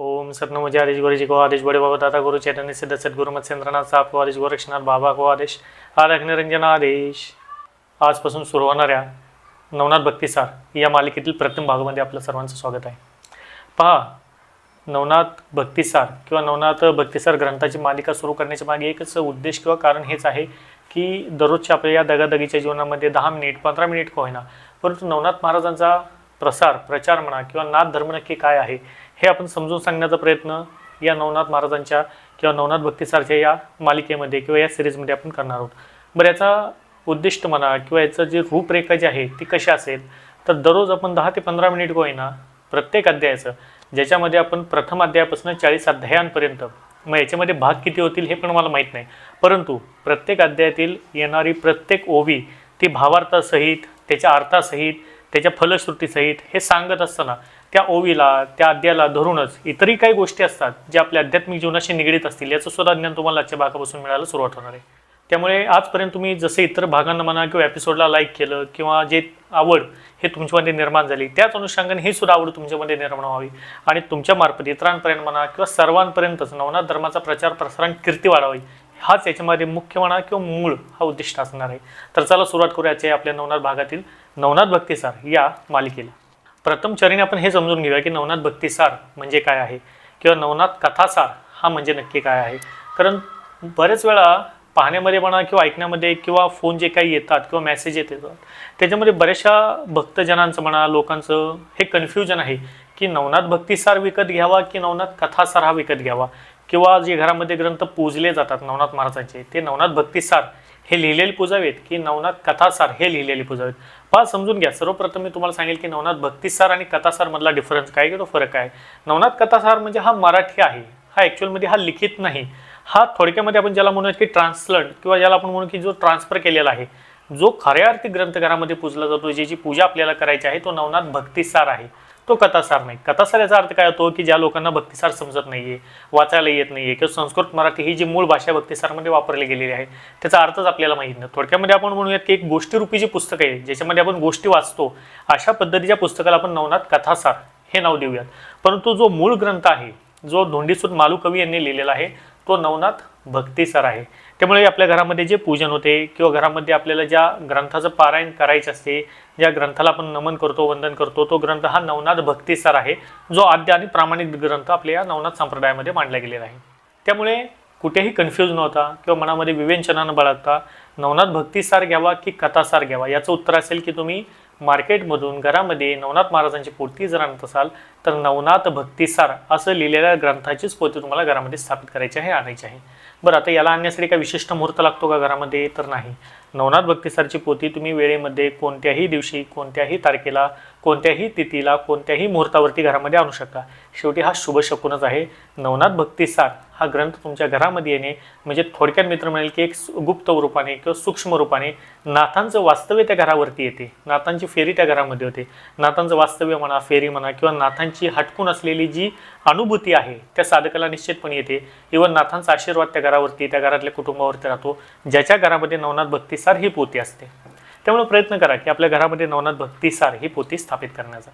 ओम सतनमोजी आदेश गुरुजी को आदेश बड़े बाबा दादा गुरु चैतन्य सिद्ध सद्गुरु मत सेंद्रनाथ साहेब को आदेश गोरक्षनाथ बाबा को आदेश आरक निरंजन आदेश. आजपासून सुरू होणाऱ्या नवनाथ भक्तिसार या मालिकेतील प्रथम भागामध्ये आपलं सर्वांचं स्वागत आहे. पहा नवनाथ भक्तिसार किंवा नवनाथ भक्तिसार ग्रंथाची मालिका सुरू करण्याच्या मागे एकच उद्देश किंवा कारण हेच आहे की दररोजच्या आपल्या या दगादगीच्या जीवनामध्ये दहा मिनिट पंधरा मिनिट का होईना परंतु नवनाथ महाराजांचा प्रसार प्रचार म्हणा किंवा नाथ धर्म नक्की काय आहे हे आपण समजून सांगण्याचा प्रयत्न या नवनाथ महाराजांच्या किंवा नवनाथ भक्तिसारच्या या मालिकेमध्ये किंवा या सिरीजमध्ये आपण करणार आहोत. बरं याचा उद्दिष्ट म्हणा किंवा याचं जे रूपरेखा जी आहे ती कशी असेल? तर दररोज आपण दहा ते पंधरा मिनिट होईना प्रत्येक अध्यायाचं ज्याच्यामध्ये आपण प्रथम अध्यायापासून चाळीस अध्यायांपर्यंत मग याच्यामध्ये भाग किती होतील हे पण मला माहीत नाही. परंतु प्रत्येक अध्यायातील येणारी प्रत्येक ओवी ती भावार्थासहित त्याच्या अर्थासहित त्याच्या फलश्रुतीसहित हे सांगत असताना त्या ओवीला त्या अध्यायाला धरूनच इतरही काही गोष्टी असतात ज्या आपल्या आध्यात्मिक जीवनाशी निगडीत असतील याचं सुद्धा ज्ञान तुम्हाला आजच्या भागापासून मिळायला सुरुवात होणार आहे. त्यामुळे आजपर्यंत तुम्ही जसे इतर भागांना म्हणा किंवा एपिसोडला लाईक केलं किंवा जे आवड हे तुमच्यामध्ये निर्माण झाली त्याच अनुषंगाने ही सुद्धा आवड तुमच्यामध्ये निर्माण व्हावी. आणि तुमच्या मार्फत इतरांपर्यंत म्हणा किंवा सर्वांपर्यंतच नवनाथ धर्माचा प्रचार प्रसारण कीर्ती वाढावी. हाच याच्यामध्ये मुख्य म्हणा किंवा मूळ हा उद्दिष्ट असणार आहे. तर चला सुरुवात करूयाचे आपल्या नवनाथ भागातील नवनाथ भक्तिसार या मालिकेला. प्रथम चरणी आपण हे समजून घेऊया की नवनाथ भक्तिसार म्हणजे काय आहे किंवा नवनाथ कथासार हा म्हणजे नक्की काय आहे. कारण बरेच वेळा पाहण्यामध्ये म्हणा किंवा ऐकण्यामध्ये किंवा फोन जे काही येतात किंवा मेसेज येत येतात त्याच्यामध्ये बऱ्याचशा भक्तजनांचं म्हणा लोकांचं हे कन्फ्युजन आहे की नवनाथ भक्तिसार विकत घ्यावा की नवनाथ कथासार हा विकत घ्यावा? किंवा जे घरामध्ये ग्रंथ पूजले जातात नवनाथ महाराजांचे ते नवनाथ भक्तिसार हे लिहिलेले पूजावेत की नवनाथ कथासार हे लिहिलेले पूजावेत? पहा समजून घ्या. सर्वप्रथम मी तुम्हाला सांगेल की नवनाथ भक्तिसार आणि कथासारमधला डिफरन्स काय की तो फरक आहे? नवनाथ कथासार म्हणजे हा मराठी आहे. हा ॲक्च्युअलमध्ये हा लिखित नाही. हा थोडक्यामध्ये आपण ज्याला म्हणूया की ट्रान्सलंट किंवा ज्याला आपण म्हणू की जो ट्रान्सफर केलेला आहे जो खऱ्या अर्थी ग्रंथघरामध्ये पूजला जातो ज्याची पूजा आपल्याला करायची आहे तो नवनाथ भक्तिसार आहे. तो कथासार नाही. कथासार याचा अर्थ काय होतो की ज्या लोकांना भक्तिसार समजत नाहीये वाचायला येत नाहीये किंवा संस्कृत मराठी ही जी मूळ भाषा भक्तिसारमध्ये वापरली गेलेली आहे त्याचा अर्थच आपल्याला माहीत नाही. थोडक्यामध्ये आपण म्हणूयात की एक गोष्टीरूपी जी पुस्तक आहे ज्याच्यामध्ये आपण गोष्टी वाचतो अशा पद्धतीच्या पुस्तकाला आपण नवनाथ कथासार हे नाव देऊयात. परंतु जो मूळ ग्रंथ आहे जो धोंडीसूत मालू कवी यांनी लिहिलेला आहे तो नवनाथ भक्तिसार आहे. त्यामुळे आपल्या घरामध्ये जे पूजन होते किंवा घरामध्ये आपल्याला ज्या ग्रंथाचं पारायण करायचं असते ज्या ग्रंथाला आपण नमन करतो वंदन करतो तो ग्रंथ हा नवनाथ भक्तिसार आहे. जो आद्य आणि प्रामाणिक ग्रंथ आपल्या या नवनाथ संप्रदायामध्ये मांडला गेलेला आहे. त्यामुळे कुठेही कन्फ्यूज नव्हता किंवा मनामध्ये विवेचना न बाळगता नवनाथ भक्तिसार घ्यावा की कथासार घ्यावा? याचं उत्तर असेल की तुम्ही मार्केटमधून घरामध्ये नवनाथ महाराजांची पूर्ती जर आणत असाल तर नवनाथ भक्तिसार असं लिहिलेल्या ग्रंथाचीच पोती तुम्हाला घरामध्ये स्थापित करायची आहे आणायची आहे. बरं आता याला आणण्यासाठी काय विशिष्ट मुहूर्त लागतो का घरामध्ये? तर नाही. नवनाथ भक्तिसारची पोथी तुम्ही वेळेमध्ये कोणत्याही दिवशी कोणत्याही तारखेला कोणत्याही तिथीला कोणत्याही मुहूर्तावरती घरामध्ये आणू शकता. शेवटी हा शुभ शकूनच आहे. नवनाथ भक्तिसार हा ग्रंथ तुमच्या घरामध्ये येणे म्हणजे थोडक्यात मित्र म्हणेल की एक सु- गुप्त रूपाने किंवा सूक्ष्म रूपाने नाथांचं वास्तव्य त्या घरावरती येते. नाथांची फेरी त्या घरामध्ये होते. नाथांचं वास्तव्य म्हणा फेरी म्हणा किंवा नाथांची हटकून असलेली जी अनुभूती आहे त्या साधकाला निश्चितपणे येते. इवन नाथांचा आशीर्वाद त्या घरावरती त्या घरातल्या कुटुंबावरती राहतो. ज्याच्या घरामध्ये नवनाथ भक्तिसार ही पोती असते. त्यामुळे प्रयत्न करा की आपल्या घरामध्ये नवनाथ भक्तिसार ही पोती स्थापित करण्याचा.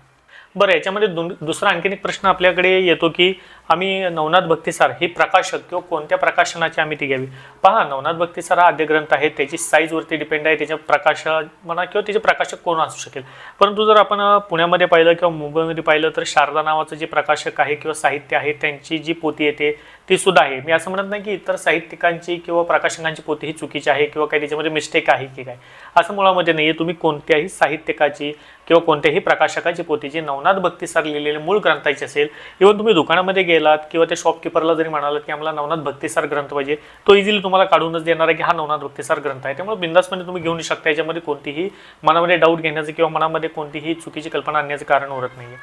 बरं याच्यामध्ये दुसरा आणखीन एक प्रश्न आपल्याकडे येतो की आम्ही नवनाथ भक्तिसार ही प्रकाशक किंवा कोणत्या प्रकाशनाची आम्ही ती घ्यावी? पहा नवनाथ भक्तिसार हा आद्य ग्रंथ आहे त्याची साईजवरती डिपेंड आहे त्याच्या प्रकाश म्हणा किंवा त्याचे प्रकाशक कोण असू शकेल. परंतु जर आपण पुण्यामध्ये पाहिलं किंवा मुंबईमध्ये पाहिलं तर शारदा नावाचं जे प्रकाशक आहे किंवा साहित्य आहे त्यांची जी पोती येते ती सुद्धा आहे. मी असं म्हणत नाही की इतर साहित्यिकांची किंवा प्रकाशकांची पोती ही चुकीची आहे किंवा काही त्याच्यामध्ये मिस्टेक आहे की काय. असं मुळामध्ये नाही आहे तुम्ही कोणत्याही साहित्यिकाची किंवा कोणत्याही प्रकाशकाची पोती जी नवनाथ भक्तिसार लिहिलेले मूळ ग्रंथाची असेल इव्हन तुम्ही दुकानामध्ये गेलात किंवा त्या शॉपकीपरला जरी म्हणालात की आम्हाला नवनाथ भक्तिसार ग्रंथ पाहिजे तो इझिली तुम्हाला काढूनच देणार आहे की हा नवनाथ भक्तिसार ग्रंथ आहे. त्यामुळे बिंदासपणे तुम्ही घेऊन शकता. याच्यामध्ये कोणतीही मनामध्ये डाऊट घेण्याचं किंवा मनामध्ये कोणतीही चुकीची कल्पना आणण्याचं कारण उरत नाही आहे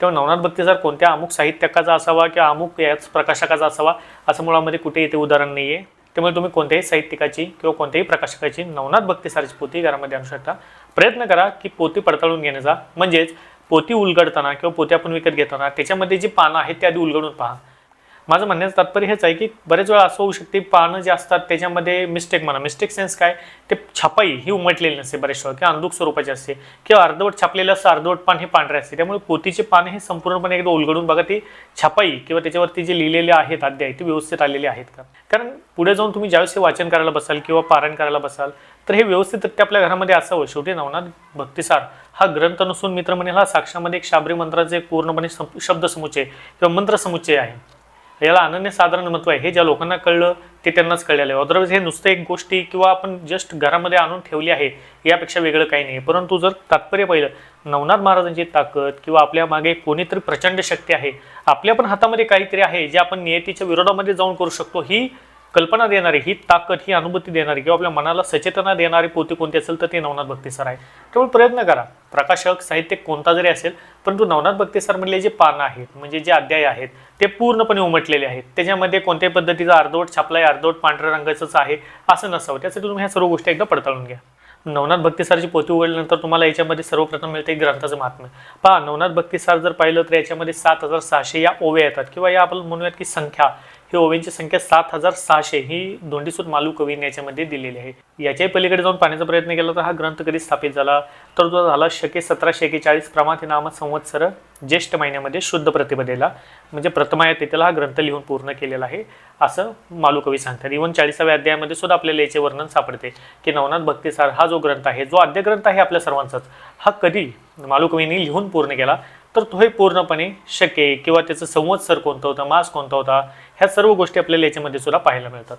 तेव्हा नवनाथ भक्तीसार कोणत्या अमुक साहित्यकाचा असावा किंवा अमुक याच प्रकाशकाचा असावा असं मुळामध्ये कुठे येते उदाहरण नाही आहे त्यामुळे तुम्ही कोणत्याही साहित्यिकाची किंवा कोणत्याही प्रकाशकाची नवनाथ भक्तिसारची पोथी घरामध्ये आणू शकता. प्रयत्न करा की पोती पडताळून घेण्याचा. म्हणजेच पोती उलगडताना किंवा पोत्या आपण विकत घेताना त्याच्यामध्ये जी पानं आहेत ते आधी उलगडून पहा. माझं म्हणण्याचं तात्पर्य हेच आहे की बरेच वेळा असं होऊ शकते पानं जे असतात त्याच्यामध्ये मिस्टेक म्हणा. मिस्टेक सेन्स काय? ते छपाई ही उमटलेली नसते बरेच वेळा किंवा अंधुक स्वरूपाची असते. किंवा अर्धवट छापलेलं असतं अर्धवट पान हे पांढरे असते. त्यामुळे पोतीचे पान हे संपूर्णपणे एकदा उलगडून बघा ती छपाई किंवा त्याच्यावरती जे लिहिलेले आहेत अध्याय ते व्यवस्थित आलेले आहेत का? कारण पुढे जाऊन तुम्ही ज्यावेळेस वाचन करायला बसाल किंवा पारायण करायला बसाल तर हे व्यवस्थित ते आपल्या घरामध्ये असावं. शेवटी नवनाथ भक्तिसार. हा ग्रंथ नसून मित्र म्हणेल हा साक्षामध्ये एक शाबरी मंत्राचे पूर्णपणे सम- शब्दसमुच्चय किंवा मंत्रसमुच्चय आहे. याला अनन्य साधारण महत्त्व आहे. हे ज्या लोकांना कळलं ते त्यांनाच कळलेलं आहे. अदरवाईज हे नुसतं एक गोष्टी किंवा आपण जस्ट घरामध्ये आणून ठेवली आहे यापेक्षा वेगळं काही नाही. परंतु जर तात्पर्य पाहिलं नवनाथ महाराजांची ताकद किंवा आपल्या मागे कोणीतरी प्रचंड शक्ती आहे आपल्या पण हातामध्ये काहीतरी आहे जे आपण नियतीच्या विरोधामध्ये जाऊन करू शकतो ही कल्पना देणारी ही ताकद ही अनुभूती देणारी किंवा आपल्या मनाला सचेतना देणारी पोती कोणती असेल तर ते नवनाथ भक्तीसर आहे. त्यामुळे प्रयत्न करा. प्रकाशक साहित्य कोणता जरी असेल परंतु नवनाथ भक्तीसर मधले जे पानं आहेत म्हणजे जे अध्याय आहेत ते पूर्णपणे उमटलेले आहेत. त्याच्यामध्ये कोणत्याही पद्धतीचा अर्धवट छापलाय अर्धवट पांढऱ्या रंगाचंच आहे असं नसावं. त्यासाठी तुम्ही ह्या सर्व गोष्टी एकदा पडताळून घ्या. नवनाथ भक्तीसारची पोती उघडल्यानंतर तुम्हाला याच्यामध्ये सर्वप्रथम मिळते ग्रंथाचं महात्म्य. पहा नवनाथ भक्तीसार जर पाहिलं तर याच्यामध्ये सात हजार सहाशे या ओव्या येतात किंवा या आपण म्हणूयात की संख्या. हे ओव्यांची संख्या सात हजार सहाशे ही धोंडीसूत मालू कवीने याच्यामध्ये दिलेली आहे. याच्याही पलीकडे जाऊन पाहण्याचा प्रयत्न केला तर हा ग्रंथ कधी स्थापित झाला? तर तो झाला शके सतराशे एकेचाळीस प्रमाथे नाम संवत्सर ज्येष्ठ महिन्यामध्ये शुद्ध प्रतिपदेला म्हणजे प्रथमाया तिथेला हा ग्रंथ लिहून पूर्ण केलेला आहे. असं मालू कवी सांगतात. इवन चाळीसाव्या अध्यायामध्ये सुद्धा आपल्याला याचे वर्णन सापडते की नवनाथ भक्तिसार हा जो ग्रंथ आहे जो आद्य ग्रंथ आहे आपल्या सर्वांचाच हा कधी मालू कवींनी लिहून पूर्ण केला? तर तो हे पूर्णपणे शके किंवा त्याचं संवत्सर कोणतं होतं मास कोणता होता ह्या सर्व गोष्टी आपल्याला याच्यामध्ये सुद्धा पाहायला मिळतात.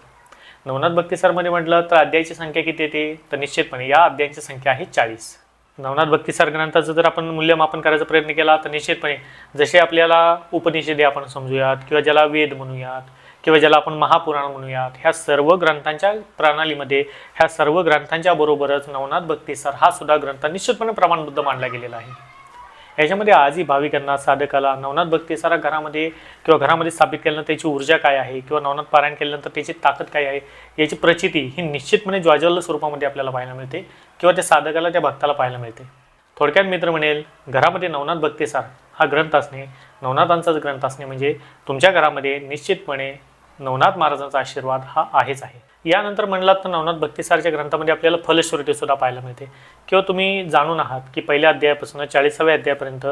नवनाथ भक्तिसारमध्ये म्हटलं तर अध्यायाची संख्या किती येते तर निश्चितपणे या अध्यायांची संख्या आहे चाळीस. नवनाथ भक्तिसार ग्रंथाचं जर आपण मूल्यमापन करायचा प्रयत्न केला तर निश्चितपणे जसे आपल्याला उपनिषदे आपण समजूयात किंवा ज्याला वेद म्हणूयात किंवा ज्याला आपण महापुराण म्हणूयात ह्या सर्व ग्रंथांच्या प्रणालीमध्ये ह्या सर्व ग्रंथांच्या बरोबरच नवनाथ भक्तिसार हा सुद्धा ग्रंथ निश्चितपणे प्रमाणबद्ध मानला गेलेला आहे. याच्यामध्ये आजही भाविकांना साधकाला नवनाथ भक्तिसारा घरामध्ये किंवा घरामध्ये स्थापित केल्यानंतर त्याची ऊर्जा काय आहे किंवा नवनाथ पारायण केल्यानंतर त्याची ताकद काय आहे याची प्रचिती ही निश्चितपणे ज्वाज्वल्य स्वरूपामध्ये आपल्याला पाहायला मिळते किंवा त्या साधकाला त्या भक्ताला पाहायला मिळते. थोडक्यात मित्र म्हणेल घरामध्ये नवनाथ भक्तीसार हा ग्रंथ असणे नवनाथांचाच ग्रंथ असणे म्हणजे तुमच्या घरामध्ये निश्चितपणे नवनाथ महाराजांचा आशीर्वाद हा आहेच आहे. यानंतर म्हणलात तर नवनाथ भक्तिसारच्या ग्रंथामध्ये आपल्याला फलश्रुती सुद्धा पाहायला मिळते. किंवा तुम्ही जाणून आहात की पहिल्या अध्यायापासून चाळीसाव्या अध्यायापर्यंत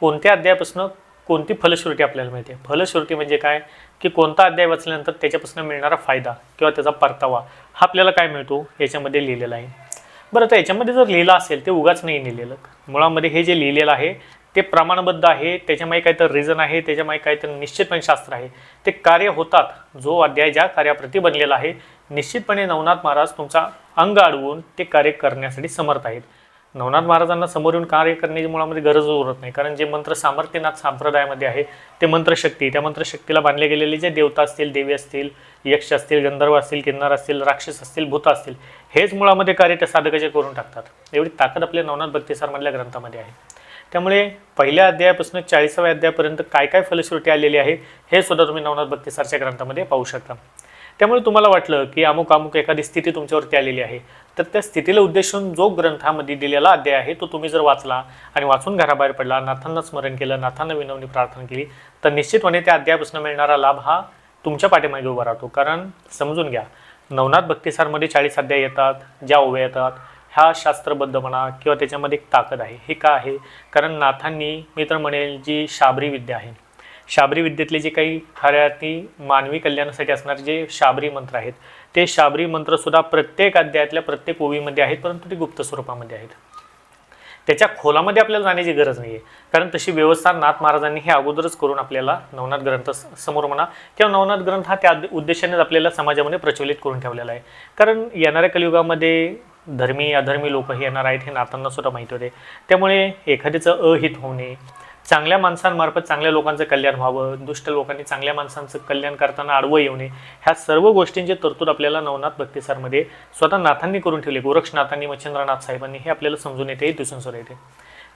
कोणत्या अध्यायापासून कोणती फलश्रुती आपल्याला मिळते? फलश्रुती म्हणजे काय? की कोणता अध्याय वाचल्यानंतर त्याच्यापासून मिळणारा फायदा किंवा त्याचा परतावा हा आपल्याला काय मिळतो? याच्यामध्ये लिहिलेला आहे. बरं तर याच्यामध्ये जर लिहिलं असेल ते उगाच नाही लिहिलेलं. मुळामध्ये हे जे लिहिलेलं आहे ते प्रमाणबद्ध आहे त्याच्यामागे काहीतरी रिझन आहे त्याच्यामागे काहीतरी निश्चितपणे शास्त्र आहे. ते कार्य होतात जो अध्याय ज्या कार्याप्रती बनलेला आहे निश्चितपणे नवनाथ महाराज तुमचा अंग अडवून ते कार्य करण्यासाठी समर्थ आहेत. नवनाथ महाराजांना समोर येऊन कार्य करण्याची मुळामध्ये गरज उरत नाही कारण जे मंत्र सामर्थ्यनाथ संप्रदायामध्ये आहे ते मंत्रशक्ती त्या मंत्रशक्तीला बांधले गेलेले जे देवता असतील देवी असतील यक्ष असतील गंधर्व असतील किन्नर असतील राक्षस असतील भूत असतील हेच मुळामध्ये कार्य त्या साधकाचे करून टाकतात. एवढी ताकद आपल्या नवनाथ भक्तिसारमधल्या ग्रंथामध्ये आहे. त्यामुळे पहिल्या अध्यायापासून चाळीसाव्या अध्यायापर्यंत काय काय फलश्रुती आलेली आहे हे सुद्धा तुम्ही नवनाथ भक्तिसारच्या ग्रंथामध्ये पाहू शकता. त्यामुळे तुम्हाला वाटलं की अमुक अमुक एखादी स्थिती तुमच्यावरती आलेली आहे. तर त्या स्थितीला उद्देशून जो ग्रंथामध्ये दिलेला अध्याय आहे तो तुम्ही जर वाचला आणि वाचून घराबाहेर पडला नाथांना स्मरण केलं नाथांना विनवणी प्रार्थना केली तर निश्चितपणे त्या अध्यायापासून मिळणारा लाभ हा तुमच्या पाठीमागे उभा राहतो. कारण समजून घ्या नवनाथ भक्तिसारमध्ये चाळीस अध्याय येतात ज्या ओव्या येतात ह्या शास्त्रबद्ध म्हणा किंवा त्याच्यामध्ये एक ताकद आहे. हे का आहे? कारण नाथांनी मी तर म्हणेल जी शाबरी विद्या आहे. शाबरी विद्येतले जे काही खऱ्या ती मानवी कल्याणासाठी असणारे जे शाबरी मंत्र आहेत ते शाबरी मंत्रसुद्धा प्रत्येक अध्यायातल्या प्रत्येक ओवीमध्ये आहेत परंतु ते गुप्त स्वरूपामध्ये आहेत. त्याच्या खोलामध्ये आपल्याला जाण्याची गरज नाही आहे कारण तशी व्यवस्था नाथ महाराजांनी हे अगोदरच करून आपल्याला नवनाथ ग्रंथ समोर म्हणा किंवा नवनाथ ग्रंथ हा त्या उद्देशानेच आपल्याला समाजामध्ये प्रचलित करून ठेवलेला आहे. कारण येणाऱ्या कलियुगामध्ये धर्मी अधर्मी लोकही येणार आहेत हे नाथांना सुद्धा माहिती होते. त्यामुळे एखाद्याचं अहित होणे चांगल्या माणसांमार्फत चांगल्या लोकांचं कल्याण व्हावं दुष्ट लोकांनी चांगल्या माणसांचं कल्याण करताना आडवं येऊ नये ह्या सर्व गोष्टींची तरतूद आपल्याला नवनाथ भक्तिसारमध्ये स्वतः नाथांनी करून ठेवली. गोरक्षनाथांनी मच्छिंद्रनाथ साहेबांनी हे आपल्याला समजून येते दिसून सुरू येते.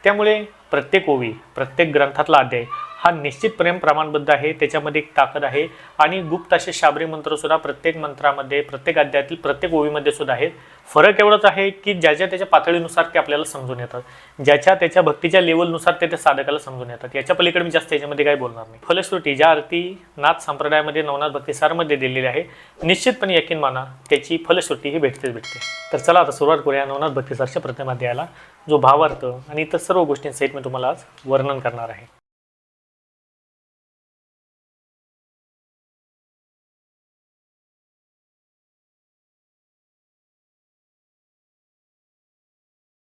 त्यामुळे प्रत्येक ओवी प्रत्येक ग्रंथातला अध्याय हा निश्चित प्रेम प्रमाणबद्ध आहे त्याच्यामध्ये एक ताकद आहे. आणि गुप्त असे शाबरी मंत्र सुद्धा प्रत्येक मंत्रामध्ये प्रत्येक अध्यायातील प्रत्येक ओवीमध्ये सुद्धा आहेत. फरक एवढाच आहे की ज्याच्या त्याच्या पातळीनुसार ते आपल्याला समजून येतात. ज्याच्या त्याच्या भक्तीच्या लेवलनुसार ते त्या साधकाला समजून येतात. याच्या पलीकडे मी जास्त याच्यामध्ये काही बोलणार नाही. फलश्रुती ज्या आरती नाथ संप्रदायामध्ये नवनाथ भक्तिसारमध्ये दिलेली आहे निश्चितपणे यकीन माना त्याची फलश्रुती ही भेटतेच भेटते. तर चला आता सुरुवात करूया नवनाथ भक्तिसारच्या प्रतिमा द्यायला जो भावार्थ आणि इतर सर्व गोष्टींसहित मी तुम्हाला आज वर्णन करणार आहे.